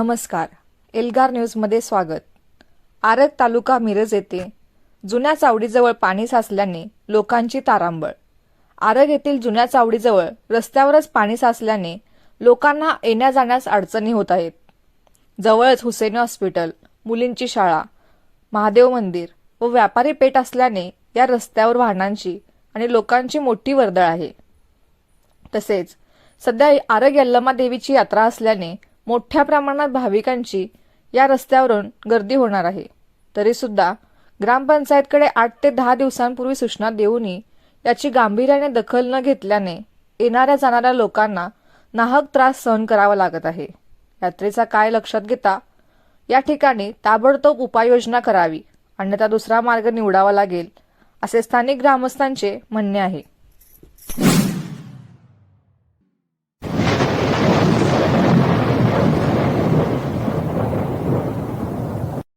नमस्कार. एल्गार न्यूजमध्ये स्वागत. आरग तालुका मिरज येथे जुन्या चावडीजवळ पाणी साचल्याने लोकांची तारांबळ. आरग येथील जुन्या चावडीजवळ रस्त्यावरच पाणी साचल्याने लोकांना येण्या जाण्यास अडचणी होत आहेत. जवळच हुसेन हॉस्पिटल मुलींची शाळा महादेव मंदिर व व्यापारी पेठ असल्याने या रस्त्यावर वाहनांची आणि लोकांची मोठी वर्दळ आहे. तसेच सध्या आरग यल्लमा देवीची यात्रा असल्याने मोठ्या प्रमाणात भाविकांची या रस्त्यावरून गर्दी होणार आहे. तरी सुद्धा ग्रामपंचायतकडे आठ ते दहा दिवसांपूर्वी सूचना देऊनही याची गांभीर्याने दखल न घेतल्याने येणाऱ्या जाणाऱ्या लोकांना नाहक त्रास सहन करावा लागत आहे. यात्रेचा काय लक्षात घेता या ठिकाणी ताबडतोब उपाययोजना करावी. अन्यथा दुसरा मार्ग निवडावा लागेल असे स्थानिक ग्रामस्थांचे म्हणणे आहे.